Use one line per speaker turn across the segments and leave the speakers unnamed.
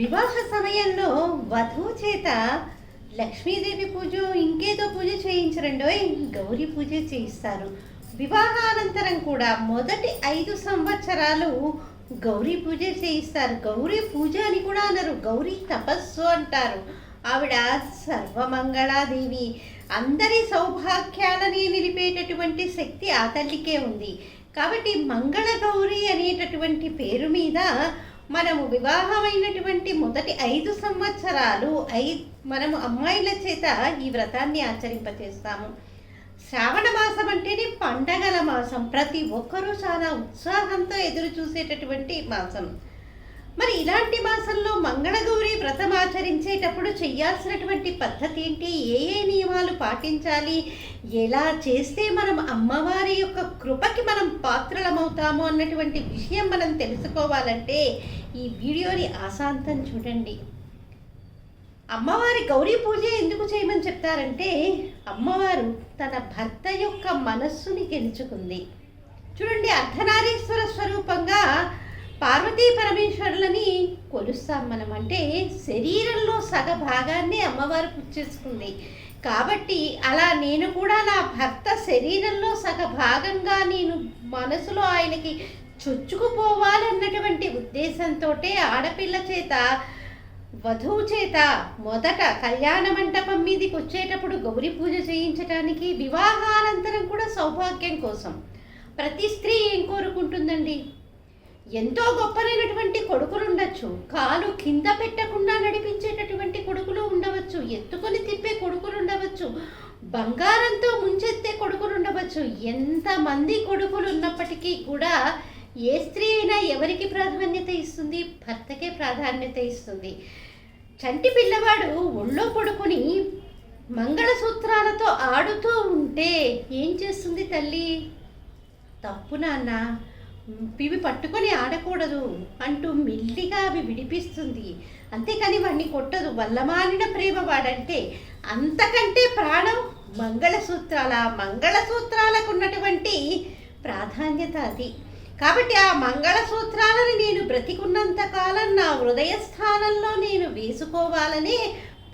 వివాహ సమయంలో వధువు చేత లక్ష్మీదేవి పూజ ఇంకేదో పూజ చేయించరండో గౌరీ పూజ చేయిస్తారు. వివాహానంతరం కూడా మొదటి ఐదు సంవత్సరాలు గౌరీ పూజ చేయిస్తారు. గౌరీ పూజ అని కూడా అనరు గౌరీ తపస్సు అంటారు. ఆవిడ సర్వమంగళాదేవి. అందరి సౌభాగ్యాలని నిలిపేటటువంటి శక్తి ఆ తల్లికే ఉంది. కాబట్టి మంగళ గౌరీ అనేటటువంటి పేరు మీద మనము వివాహమైనటువంటి మొదటి ఐదు సంవత్సరాలు ఐ మనము అమ్మాయిల చేత ఈ వ్రతాన్ని ఆచరింపచేస్తాము. శ్రావణ మాసం అంటేనే పండగల మాసం. ప్రతి ఒక్కరూ చాలా ఉత్సాహంతో ఎదురు చూసేటటువంటి మాసం. మరి ఇలాంటి మాసంలో మంగళగౌరి వ్రతం ఆచరించేటప్పుడు చేయాల్సినటువంటి పద్ధతి ఏంటి? ఏ ఏ నియమాలు పాటించాలి? ఎలా చేస్తే మనం అమ్మవారి యొక్క కృపకి మనం పాత్రలమవుతాము అన్నటువంటి విషయం మనం తెలుసుకోవాలంటే ఈ వీడియోని ఆశాంతం చూడండి. అమ్మవారి గౌరీ పూజ ఎందుకు చేయమని చెప్తారంటే అమ్మవారు తన భర్త యొక్క మనస్సుని గెలుచుకుంది. చూడండి అర్ధనారీశ్వర స్వరూపంగా పార్వతీ పరమేశ్వరులని కొలుస్తాం మనం. అంటే శరీరంలో సగ భాగాన్ని అమ్మవారు పుచ్చేసుకుంది కాబట్టి అలా నేను కూడా నా భర్త శరీరంలో సగ భాగంగా నేను మనసులో ఆయనకి చొచ్చుకుపోవాలన్నటువంటి ఉద్దేశంతో ఆడపిల్ల చేత వధువు చేత మొదట కళ్యాణ మంటపం మీదకి వచ్చేటప్పుడు గౌరీ పూజ చేయించడానికి వివాహానంతరం కూడా సౌభాగ్యం కోసం ప్రతి స్త్రీ ఏం కోరుకుంటుందండి? ఎంతో గొప్పనైనటువంటి కొడుకులు ఉండొచ్చు. కాలు కింద పెట్టకుండా నడిపించేటటువంటి కొడుకులు ఉండవచ్చు. ఎత్తుకొని తిప్పే కొడుకులు ఉండవచ్చు. బంగారంతో ముంచెత్తే కొడుకులు ఉండవచ్చు. ఎంతమంది కొడుకులు ఉన్నప్పటికీ కూడా ఏ స్త్రీ అయినా ఎవరికి ప్రాధాన్యత ఇస్తుంది? భర్తకే ప్రాధాన్యత ఇస్తుంది. చంటి పిల్లవాడు ఒళ్ళో పడుకొని మంగళసూత్రాలతో ఆడుతూ ఉంటే ఏం చేస్తుంది తల్లి? తప్పు నాన్న ఇవి పట్టుకొని ఆడకూడదు అంటూ మెల్లిగా అవి విడిపిస్తుంది. అంతేకాని వాడిని కొట్టదు. వల్లమాలిన ప్రేమ వాడంటే అంతకంటే ప్రాణం మంగళసూత్రాల మంగళసూత్రాలకు ఉన్నటువంటి ప్రాధాన్యత అది. కాబట్టి ఆ మంగళసూత్రాలను నేను బ్రతికున్నంత కాలం నా హృదయ స్థానంలో నేను వేసుకోవాలనే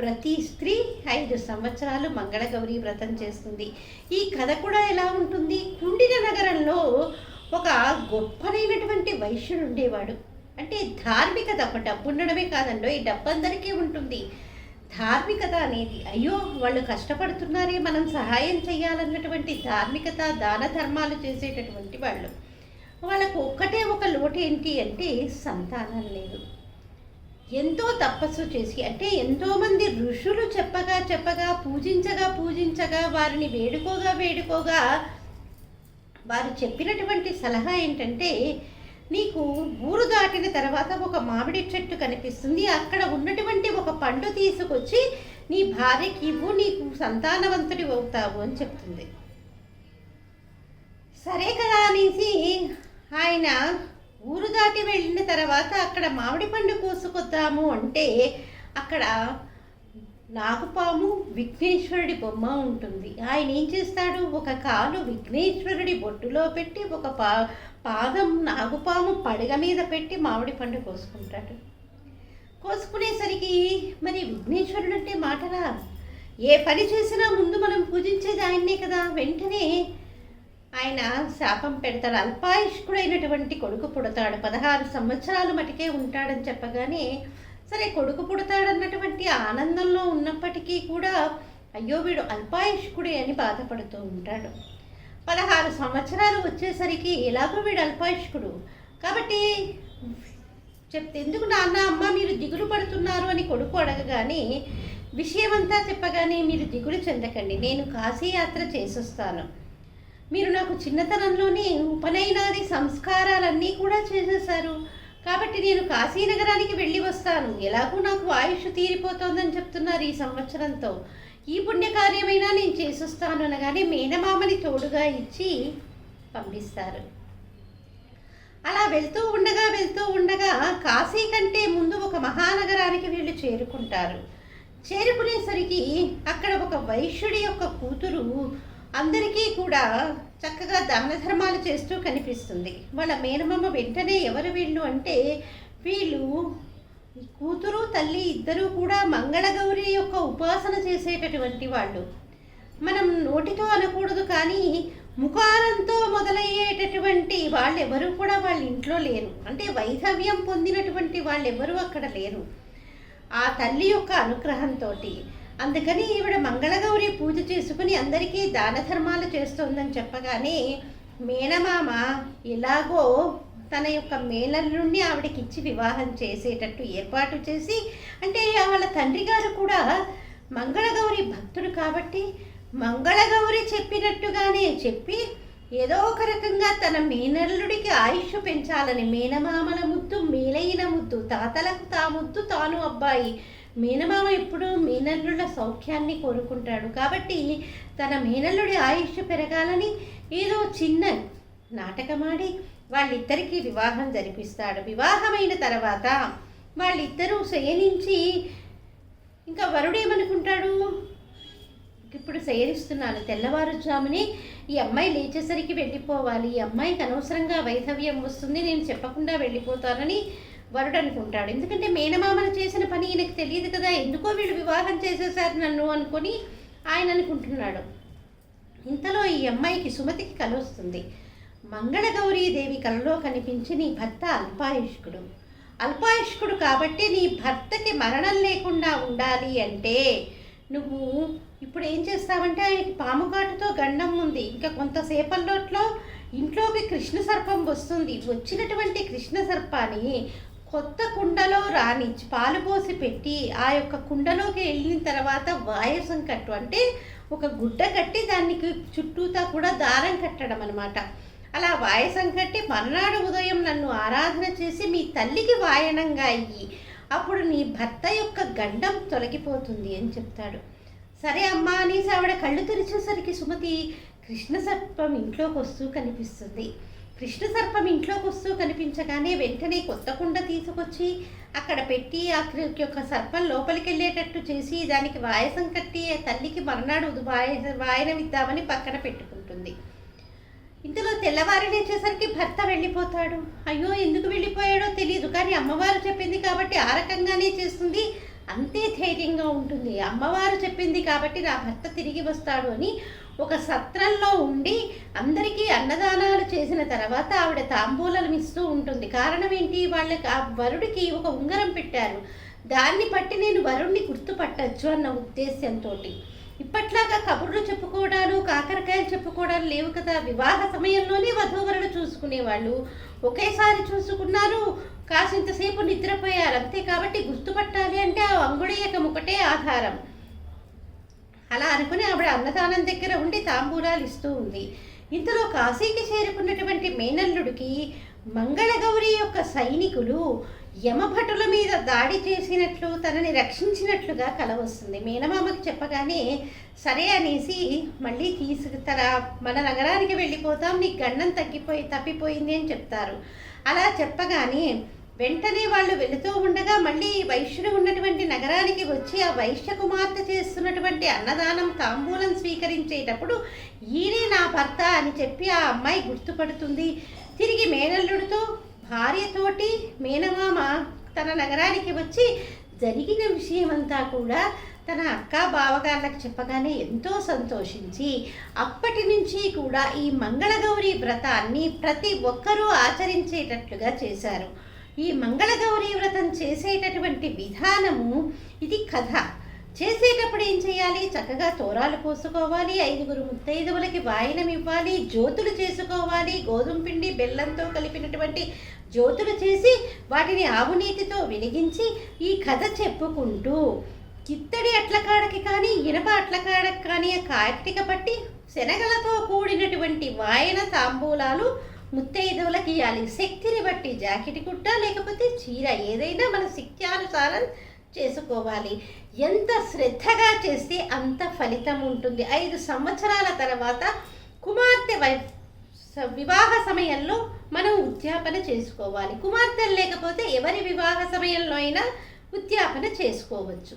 ప్రతి స్త్రీ ఐదు సంవత్సరాలు మంగళగౌరి వ్రతం చేస్తుంది. ఈ కథ కూడా ఎలా ఉంటుంది? కుండిన నగరంలో ఒక గొప్పనైనటువంటి వైశ్యుడు ఉండేవాడు. అంటే ధార్మికత ఒక డబ్బు ఉండడమే కాదండో ఈ డబ్బు అందరికీ ఉంటుంది. ధార్మికత అనేది అయ్యో వాళ్ళు కష్టపడుతున్నారే మనం సహాయం చేయాలన్నటువంటి ధార్మికత దాన ధర్మాలు చేసేటటువంటి వాళ్ళు. వాళ్ళకు ఒక్కటే ఒక లోటు ఏంటి అంటే సంతానం లేదు. ఎంతో తపస్సు చేసి అంటే ఎంతోమంది ఋషులు చెప్పగా చెప్పగా పూజించగా పూజించగా వారిని వేడుకోగా వేడుకోగా వారు చెప్పినటువంటి సలహా ఏంటంటే నీకు ఊరు దాటిన తర్వాత ఒక మామిడి చెట్టు కనిపిస్తుంది. అక్కడ ఉన్నటువంటి ఒక పండు తీసుకొచ్చి నీ భార్యకి ఇవ్వు నీకు సంతానవంతుడి అవుతావు అని చెప్తుంది. సరే కదా అనేసి ఆయన ఊరు దాటి వెళ్ళిన తర్వాత అక్కడ మామిడి పండు కోసుకొద్దాము అంటే అక్కడ నాగుపాము విఘ్నేశ్వరుడి బొమ్మ ఉంటుంది. ఆయన ఏం చేస్తాడు? ఒక కాలు విఘ్నేశ్వరుడి బొట్టులో పెట్టి ఒక పా పాదం నాగుపాము పడగ మీద పెట్టి మామిడి పండు కోసుకుంటాడు. కోసుకునేసరికి మరి విఘ్నేశ్వరుడు అంటే మాటలా? ఏ పని చేసినా ముందు మనం పూజించేది ఆయన్నే కదా. వెంటనే ఆయన శాపం పెడతాడు. అల్పాయుష్కుడైనటువంటి కొడుకు పుడతాడు. పదహారు సంవత్సరాలు మటుకే ఉంటాడని చెప్పగానే సరే కొడుకు పుడతాడన్నటువంటి ఆనందంలో ఉన్నప్పటికీ కూడా అయ్యో వీడు అల్పాయుష్కుడే అని బాధపడుతూ ఉంటాడు. పదహారు సంవత్సరాలు వచ్చేసరికి ఎలాగో వీడు అల్పాయుష్కుడు? కాబట్టి చెప్తే ఎందుకు నాన్న అమ్మ మీరు దిగులు పడుతున్నారు? అని కొడుకు అడగగానే విషయమంతా చెప్పగానే మీరు దిగులు చెందకండి. నేను కాశీయాత్ర చేసొస్తాను. మీరు నాకు చిన్నతనంలోనే ఉపనయనాది సంస్కారాలన్నీ కూడా చేసేశారు. కాబట్టి నేను కాశీనగరానికి వెళ్ళి వస్తాను. ఎలాగూ నాకు ఆయుష్ తీరిపోతోందని చెప్తున్నారు ఈ సంవత్సరంతో. ఈ పుణ్యకార్యమైనా నేను చేసొస్తాను అనగానే మేనమామని తోడుగా ఇచ్చి పంపిస్తారు. అలా వెళ్తూ ఉండగా వెళ్తూ ఉండగా కాశీ కంటే ముందు ఒక మహానగరానికి వీళ్ళు చేరుకుంటారు. చేరుకునేసరికి అక్కడ ఒక వైశ్యుడి యొక్క కూతురు అందరికీ కూడా చక్కగా దాన ధర్మాలు చేస్తూ కనిపిస్తుంది. వాళ్ళ మేనమామ వెంటనే ఎవరు వీళ్ళు అంటే వీళ్ళు కూతురు తల్లి ఇద్దరూ కూడా మంగళగౌరి యొక్క ఉపాసన చేసేటటువంటి వాళ్ళు. మనం నోటితో అనకూడదు కానీ ముఖారంతో మొదలయ్యేటటువంటి వాళ్ళు ఎవరు కూడా వాళ్ళ ఇంట్లో లేరు. అంటే వైధవ్యం పొందినటువంటి వాళ్ళెవరూ అక్కడ లేరు. ఆ తల్లి యొక్క అనుగ్రహంతో అందుకని ఈవిడ మంగళగౌరి పూజ చేసుకుని అందరికీ దాన ధర్మాలు చేస్తోందని చెప్పగానే మేనమామ ఎలాగో తన యొక్క మేనల్లుండి ఆవిడకి ఇచ్చి వివాహం చేసేటట్టు ఏర్పాటు చేసి అంటే వాళ్ళ తండ్రి గారు కూడా మంగళగౌరి భక్తుడు కాబట్టి మంగళగౌరి చెప్పినట్టుగానే చెప్పి ఏదో ఒక రకంగా తన మేనల్లుడికి ఆయుష్ పెంచాలని మేనమామల ముద్దు మేలైన ముద్దు తాతలకు తా ముద్దు తాను అబ్బాయి మీనమామ ఎప్పుడు మీనల్లుడ సౌఖ్యాన్ని కోరుకుంటాడు. కాబట్టి తన మీనల్లుడి ఆయుష్ పెరగాలని ఏదో చిన్న నాటకమాడి వాళ్ళిద్దరికీ వివాహం జరిపిస్తాడు. వివాహమైన తర్వాత వాళ్ళిద్దరూ శయనించి ఇంకా వరుడేమనుకుంటాడు? ఇప్పుడు శయనిస్తున్నాను. తెల్లవారుజామునే ఈ అమ్మాయి లేచేసరికి వెళ్ళిపోవాలి. ఈ అమ్మాయికి అనవసరంగా వైధవ్యం వస్తుంది. నేను చెప్పకుండా వెళ్ళిపోతానని వరుడు అనుకుంటాడు ఎందుకంటే మేనమామలు చేసిన పని ఈయనకు తెలియదు కదా. ఎందుకో వీళ్ళు వివాహం చేసేసారు నన్ను అనుకొని ఆయన అనుకుంటున్నాడు. ఇంతలో ఈ అమ్మాయికి సుమతికి కలొస్తుంది మంగళగౌరీదేవి కలలో కనిపించి నీ భర్త అల్పాయుష్కుడు. అల్పాయుష్కుడు కాబట్టి నీ భర్తకి మరణం లేకుండా ఉండాలి అంటే నువ్వు ఇప్పుడు ఏం చేస్తావంటే ఆయనకి పాముగాటుతో గండం ఉంది. ఇంకా కొంతసేపల్లోట్లో ఇంట్లోకి కృష్ణ సర్పం వస్తుంది. వచ్చినటువంటి కృష్ణ సర్పాన్ని కొత్త కుండలో రానిచ్చి పాలు పోసి పెట్టి ఆ యొక్క కుండలోకి వెళ్ళిన తర్వాత వాయసం కట్టు అంటే ఒక గుడ్డ కట్టి దానికి చుట్టూతా కూడా దారం కట్టడం అనమాట అలా వాయసం కట్టి మర్నాడు ఉదయం నన్ను ఆరాధన చేసి మీ తల్లికి వాయనంగా అయ్యి అప్పుడు నీ భర్త యొక్క గండం తొలగిపోతుంది అని చెప్తాడు. సరే అమ్మా అనేసి ఆవిడ కళ్ళు తెరిచేసరికి సుమతి కృష్ణ సర్పం ఇంట్లోకి వస్తూ కనిపిస్తుంది. కృష్ణ సర్పం ఇంట్లోకి వస్తూ కనిపించగానే వెంటనే కొత్త కుండ తీసుకొచ్చి అక్కడ పెట్టి ఆ యొక్క సర్పం లోపలికి వెళ్ళేటట్టు చేసి దానికి వాయసం కట్టి తల్లికి మర్నాడు ఉదు- వాయ వాయనం పక్కన పెట్టుకుంటుంది. ఇంతలో తెల్లవారి లేచేసరికి భర్త వెళ్ళిపోతాడు. అయ్యో ఎందుకు వెళ్ళిపోయాడో తెలియదు కానీ అమ్మవారు చెప్పింది కాబట్టి ఆ రకంగానే చేస్తుంది. అంతే ధైర్యంగా ఉంటుంది. అమ్మవారు చెప్పింది కాబట్టి నా భర్త తిరిగి వస్తాడు అని ఒక సత్రంలో ఉండి అందరికీ అన్నదానాలు చేసిన తర్వాత ఆవిడ తాంబూలం ఇస్తూ ఉంటుంది. కారణం ఏంటి? వాళ్ళకి ఆ వరుడికి ఒక ఉంగరం పెట్టారు. దాన్ని బట్టి నేను వరుణ్ణి గుర్తుపట్టచ్చు అన్న ఉద్దేశంతో ఇప్పట్లాగా కబుర్లు చెప్పుకోవడాలు కాకరకాయలు చెప్పుకోవడాలు లేవు కదా. వివాహ సమయంలోనే వధూవరులు చూసుకునేవాళ్ళు. ఒకేసారి చూసుకున్నారు కాసింతసేపు నిద్రపోయారు. అంతే కాబట్టి గుర్తుపట్టాలి అంటే ఆ అంగుళీయకం ఒకటే ఆధారం. అలా అనుకుని ఆవిడ అన్నదానం దగ్గర ఉండి తాంబూలాలు ఇస్తూ ఉంది. ఇంతలో కాశీకి చేరుకున్నటువంటి మేనల్లుడికి మంగళగౌరి యొక్క సైనికులు యమభటుల మీద దాడి చేసినట్లు తనని రక్షించినట్లుగా కల వస్తుంది. మేనమామకి చెప్పగానే సరే అనేసి మళ్ళీ తీసుకు తన మన నగరానికి వెళ్ళిపోతాం నీకు గండం తగ్గిపోయి తప్పిపోయింది అని చెప్తారు. అలా చెప్పగానే వెంటనే వాళ్ళు వెళుతూ ఉండగా మళ్ళీ వైశ్యుడు ఉన్నటువంటి నగరానికి వచ్చి ఆ వైశ్య కుమార్తె చేస్తున్నటువంటి అన్నదానం తాంబూలం స్వీకరించేటప్పుడు ఈయనే నా భర్త అని చెప్పి ఆ అమ్మాయి గుర్తుపడుతుంది. తిరిగి మేనల్లుడితో భార్యతోటి మేనమామ తన నగరానికి వచ్చి జరిగిన విషయమంతా కూడా తన అక్క బావగాళ్ళకి చెప్పగానే ఎంతో సంతోషించి అప్పటి నుంచి కూడా ఈ మంగళగౌరి వ్రతాన్ని ప్రతి ఒక్కరూ ఆచరించేటట్లుగా చేశారు. ఈ మంగళగౌరీ వ్రతం చేసేటటువంటి విధానము ఇది కథ. చేసేటప్పుడు ఏం చేయాలి? చక్కగా తోరాలు పోసుకోవాలి ఐదుగురు ముత్తైదువులకి వాయినం ఇవ్వాలి జ్యోతులు చేసుకోవాలి గోధుమ పిండి బెల్లంతో కలిపినటువంటి జ్యోతులు చేసి వాటిని ఆవునీతితో వెలిగించి ఈ కథ చెప్పుకుంటూ కిత్తడి అట్లకాడకి కానీ ఇనప అట్లకాడకి కానీ కార్తీక పట్టి శనగలతో కూడినటువంటి వాయన తాంబూలాలు ముత్తైదువులకి ఇవ్వాలి శక్తిని బట్టి జాకెట్ కుట్ట లేకపోతే చీర ఏదైనా మన శక్త్యానుసారం చేసుకోవాలి. ఎంత శ్రద్ధగా చేస్తే అంత ఫలితం ఉంటుంది. ఐదు సంవత్సరాల తర్వాత కుమార్తె వై వివాహ సమయంలో మనం ఉద్యాపన చేసుకోవాలి. కుమార్తెలు లేకపోతే ఎవరి వివాహ సమయంలో అయినా ఉద్యాపన చేసుకోవచ్చు.